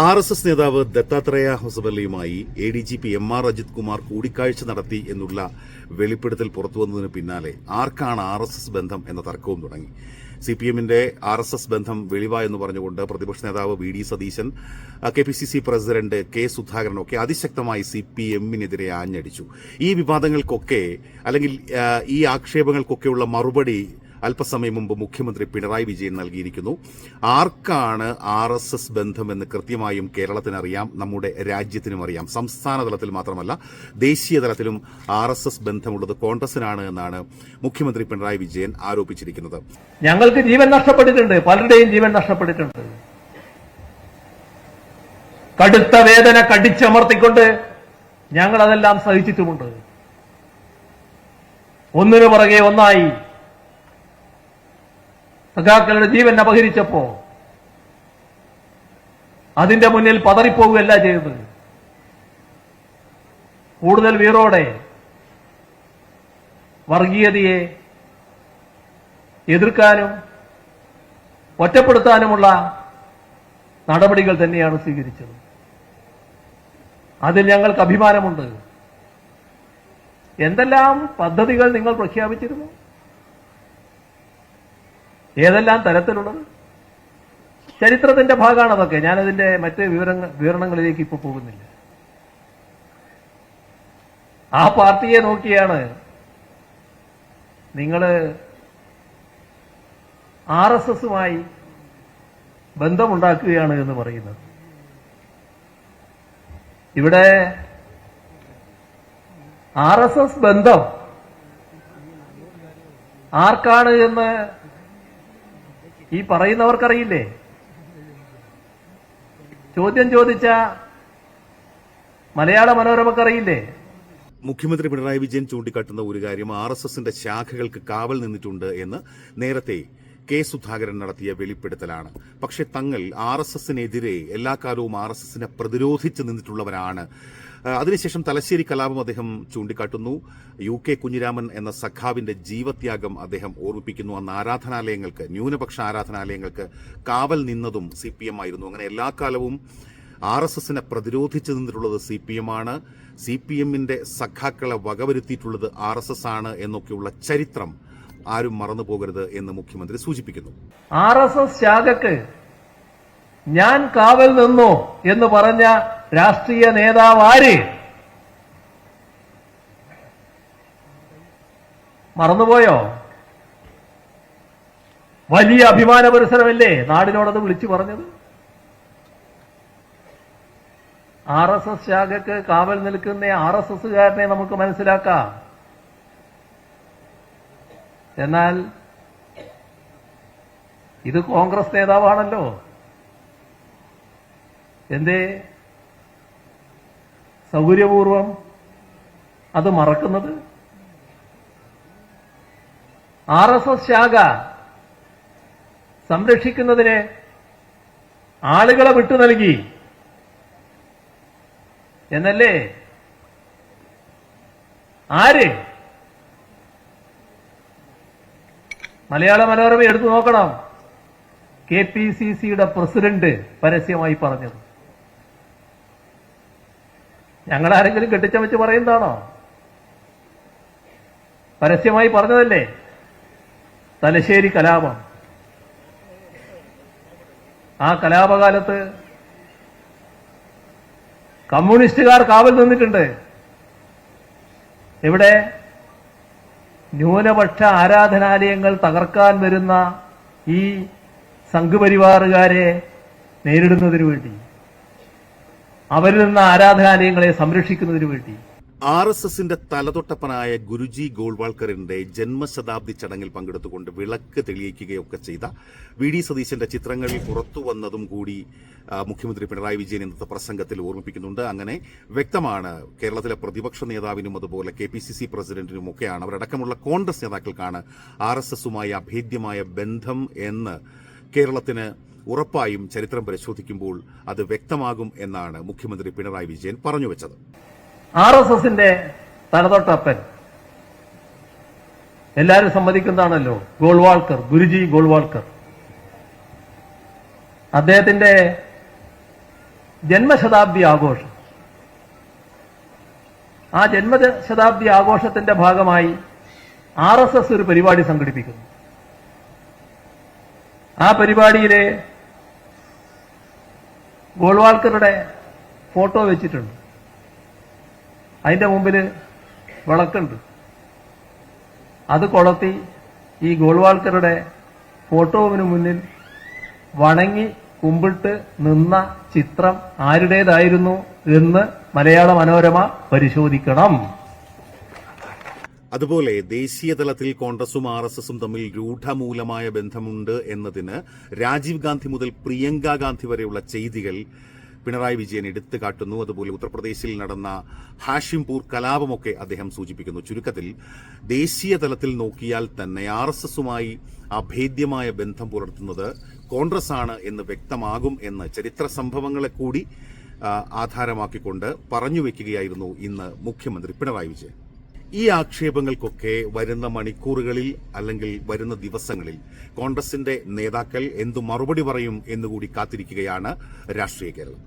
R S S നേതാവ് Dattatreya ഹൊസബല്ലയുമായി A D G P M R Ajith Kumar കൂടിക്കാഴ്ച നടത്തി എന്നുള്ള വെളിപ്പെടുത്തൽ പുറത്തുവന്നതിന് പിന്നാലെ ആർക്കാണ് ആർ എസ് എസ് ബന്ധം എന്ന തർക്കവും തുടങ്ങി. സി പി എമ്മിന്റെ ആർ എസ് എസ് ബന്ധം വെളിവ എന്ന് പറഞ്ഞുകൊണ്ട് പ്രതിപക്ഷ നേതാവ് V D Satheesan K P C C president K Sudhakaran ഒക്കെ അതിശക്തമായി സി പി എമ്മിനെതിരെ ആഞ്ഞടിച്ചു. ഈ വിവാദങ്ങൾക്കൊക്കെ അല്ലെങ്കിൽ ഈ ആക്ഷേപങ്ങൾക്കൊക്കെയുള്ള മറുപടി അല്പസമയം മുമ്പ് മുഖ്യമന്ത്രി പിണറായി വിജയൻ നൽകിയിരിക്കുന്നു. ആർക്കാണ് ആർ എസ് എസ് ബന്ധമെന്ന് കൃത്യമായും കേരളത്തിനറിയാം നമ്മുടെ രാജ്യത്തിനും അറിയാം. സംസ്ഥാന തലത്തിൽ മാത്രമല്ല ദേശീയ തലത്തിലും ആർ എസ് എസ് ബന്ധമുള്ളത് കോൺഗ്രസിനാണ് എന്നാണ് മുഖ്യമന്ത്രി പിണറായി വിജയൻ ആരോപിച്ചിരിക്കുന്നത്. ഞങ്ങൾക്ക് ജീവൻ നഷ്ടപ്പെട്ടിട്ടുണ്ട് പലരുടെയും ജീവൻ നഷ്ടപ്പെട്ടിട്ടുണ്ട്. കടുത്ത വേദന കടിച്ചമർത്തിക്കൊണ്ട് ഞങ്ങൾ അതെല്ലാം സഹിച്ചിട്ടുമുണ്ട്. ഒന്നിനു പുറകെ ഒന്നായി സഖാക്കളുടെ ജീവൻ അപഹരിച്ചപ്പോ അതിന്റെ മുന്നിൽ പതറിപ്പോവുകയല്ല ചെയ്തത്. കൂടുതൽ വീറോടെ വർഗീയതയെ എതിർക്കാനും ഒറ്റപ്പെടുത്താനുമുള്ള നടപടികൾ തന്നെയാണ് സ്വീകരിച്ചത്. അതിൽ ഞങ്ങൾക്ക് അഭിമാനമുണ്ട്. എന്തെല്ലാം പദ്ധതികൾ നിങ്ങൾ പ്രഖ്യാപിച്ചിരുന്നു? ഏതെല്ലാം തരത്തിലുള്ളത്? ചരിത്രത്തിന്റെ ഭാഗമാണ് അതൊക്കെ ഞാനതിന്റെ മറ്റ് വിവരങ്ങൾ വിവരണങ്ങളിലേക്ക് ഇപ്പൊ പോകുന്നില്ല. ആ പാർട്ടിയെ നോക്കിയാണ് നിങ്ങൾ ആർ എസ് എസുമായി ബന്ധമുണ്ടാക്കുകയാണ് എന്ന് പറയുന്നത്. ഇവിടെ ആർ എസ് എസ് ബന്ധം ആർക്കാണ് എന്ന് ഈ പറയുന്നവർക്കറിയില്ലേ? ചോദ്യം ചോദിച്ച മലയാള മനോരമക്കറിയില്ലേ? മുഖ്യമന്ത്രി പിണറായി വിജയൻ ചൂണ്ടിക്കാട്ടുന്ന ഒരു കാര്യം ആർ എസ് എസിന്റെ ശാഖകൾക്ക് കാവൽ നിന്നിട്ടുണ്ട് എന്ന് നേരത്തെ കെ സുധാകരൻ നടത്തിയ വെളിപ്പെടുത്തലാണ്. പക്ഷേ തങ്ങൾ ആർ എസ് എസിനെതിരെ എല്ലാ കാലവും ആർ എസ് എസിനെ പ്രതിരോധിച്ച് നിന്നിട്ടുള്ളവരാണ്. അതിനുശേഷം തലശ്ശേരി കലാപം അദ്ദേഹം ചൂണ്ടിക്കാട്ടുന്നു. യു കെ കുഞ്ഞിരാമൻ എന്ന സഖാവിന്റെ ജീവത്യാഗം അദ്ദേഹം ഓർമ്മിപ്പിക്കുന്നു. അന്ന് ആരാധനാലയങ്ങൾക്ക് ന്യൂനപക്ഷ ആരാധനാലയങ്ങൾക്ക് കാവൽ നിന്നതും സി പി എം ആയിരുന്നു. അങ്ങനെ എല്ലാ കാലവും ആർ എസ് എസിനെ പ്രതിരോധിച്ചു നിന്നിട്ടുള്ളത് സി പി എം ആണ്. സി പി എമ്മിന്റെ സഖാക്കളെ വകവരുത്തിയിട്ടുള്ളത് ആർ എസ് എസ് ആണ് എന്നൊക്കെയുള്ള ചരിത്രം ആരും മറന്നു പോകരുത് എന്ന് മുഖ്യമന്ത്രി സൂചിപ്പിക്കുന്നു. ആർ എസ് എസ് ശാഖക്ക് ഞാൻ കാവൽ നിന്നു എന്ന് പറഞ്ഞ രാഷ്ട്രീയ നേതാവ് ആര് മറന്നുപോയോ? വലിയ അഭിമാന പുരസരമല്ലേ നാടിനോടത് വിളിച്ചു പറഞ്ഞത്? ആർ എസ് എസ് ശാഖക്ക് കാവൽ നിൽക്കുന്ന ആർ എസ് എസ്സുകാരനെ നമുക്ക് മനസ്സിലാക്കാം. എന്നാൽ ഇത് കോൺഗ്രസ് നേതാവാണല്ലോ. എന്തേ? സൗകര്യപൂർവം അത് മറക്കുന്നത്? ആർ എസ് എസ് ശാഖ സംരക്ഷിക്കുന്നതിന് ആളുകളെ വിട്ടു നൽകി. എന്നല്ലേ? ആര്? മലയാള മനോരമ എടുത്തു നോക്കണം. കെ പി സി സിയുടെ പ്രസിഡന്റ് പരസ്യമായി പറഞ്ഞത്. ഞങ്ങൾ ആരെങ്കിലും കെട്ടിച്ചമച്ച് പറയുന്നതാണോ? പരസ്യമായി പറഞ്ഞതല്ലേ? തലശ്ശേരി കലാപം. ആ കലാപകാലത്ത് കമ്മ്യൂണിസ്റ്റുകാർ കാവൽ നിന്നിട്ടുണ്ട്. എവിടെ ന്യൂനപക്ഷ ആരാധനാലയങ്ങൾ തകർക്കാൻ വരുന്ന ഈ സംഘപരിവാറുകാരെ നേരിടുന്നതിനു വേണ്ടി. അവരിൽ നിന്ന് ആരാധനാലയങ്ങളെ സംരക്ഷിക്കുന്നതിനു വേണ്ടി. ആർ എസ് എസിന്റെ തലതൊട്ടപ്പനായ ഗുരുജി ഗോൾവാൾക്കറിന്റെ ജന്മശതാബ്ദി ചടങ്ങിൽ പങ്കെടുത്തുകൊണ്ട് വിളക്ക് തെളിയിക്കുകയൊക്കെ ചെയ്ത വി ഡി സതീശന്റെ ചിത്രങ്ങൾ പുറത്തു വന്നതും കൂടി മുഖ്യമന്ത്രി പിണറായി വിജയൻ ഇന്നത്തെ പ്രസംഗത്തിൽ ഓർമ്മിപ്പിക്കുന്നുണ്ട്. അങ്ങനെ വ്യക്തമാണ് കേരളത്തിലെ പ്രതിപക്ഷ നേതാവിനും അതുപോലെ കെ പി സി സി പ്രസിഡന്റിനും ഒക്കെയാണ് അവരടക്കമുള്ള കോൺഗ്രസ് നേതാക്കൾക്കാണ് ആർ എസ് എസുമായി അഭേദ്യമായ ബന്ധം എന്ന് കേരളത്തിന് ഉറപ്പായും ചരിത്രം പരിശോധിക്കുമ്പോൾ അത് വ്യക്തമാകും എന്നാണ് മുഖ്യമന്ത്രി പിണറായി വിജയൻ പറഞ്ഞു വെച്ചത്. ആർ എസ് എസിന്റെ തലതൊട്ടപ്പൻ. എല്ലാവരും സമ്മതിക്കുന്നതാണല്ലോ. ഗോൾവാൾക്കർ ഗുരുജി ഗോൾവാൾക്കർ. അദ്ദേഹത്തിന്റെ ജന്മശതാബ്ദി ആഘോഷം. ആ ജന്മശതാബ്ദി ആഘോഷത്തിന്റെ ഭാഗമായി ആർ എസ് എസ് ഒരു പരിപാടി സംഘടിപ്പിക്കുന്നു. ആ പരിപാടിയിലെ ഗോൾവാൾക്കറുടെ ഫോട്ടോ വെച്ചിട്ടുണ്ട്. അതിന്റെ മുമ്പിൽ വിളക്കുണ്ട്. അത് കൊളത്തി ഈ ഗോൾവാൾക്കറുടെ ഫോട്ടോവിന് മുന്നിൽ വണങ്ങി കുമ്പിട്ട് നിന്ന ചിത്രം ആരുടേതായിരുന്നു എന്ന് മലയാള മനോരമ പരിശോധിക്കണം. അതുപോലെ ദേശീയ തലത്തിൽ കോൺഗ്രസും ആർ എസ് എസും തമ്മിൽ രൂഢമൂലമായ ബന്ധമുണ്ട് എന്നതിന് രാജീവ് ഗാന്ധി മുതൽ പ്രിയങ്ക ഗാന്ധി വരെയുള്ള ചെയ്തികൾ പിണറായി വിജയൻ എടുത്തു കാട്ടുന്നു അതുപോലെ ഉത്തർപ്രദേശിൽ നടന്ന ഹാഷിംപൂർ കലാപമൊക്കെ അദ്ദേഹം സൂചിപ്പിക്കുന്നു. ചുരുക്കത്തിൽ ദേശീയ തലത്തിൽ നോക്കിയാൽ തന്നെ ആർ എസ് എസുമായി അഭേദ്യമായ ബന്ധം പുലർത്തുന്നത് കോൺഗ്രസ് ആണ് എന്ന് വ്യക്തമാകും എന്ന് ചരിത്ര സംഭവങ്ങളെ കൂടി ആധാരമാക്കിക്കൊണ്ട് പറഞ്ഞു വെക്കുകയായിരുന്നു ഇന്ന് മുഖ്യമന്ത്രി പിണറായി വിജയൻ. ഈ ആക്ഷേപങ്ങൾക്കൊക്കെ വരുന്ന മണിക്കൂറുകളിൽ അല്ലെങ്കിൽ വരുന്ന ദിവസങ്ങളിൽ കോൺഗ്രസിന്റെ നേതാക്കൾ എന്തു മറുപടി പറയും എന്നുകൂടി കാത്തിരിക്കുകയാണ് രാഷ്ട്രീയ കേരളം.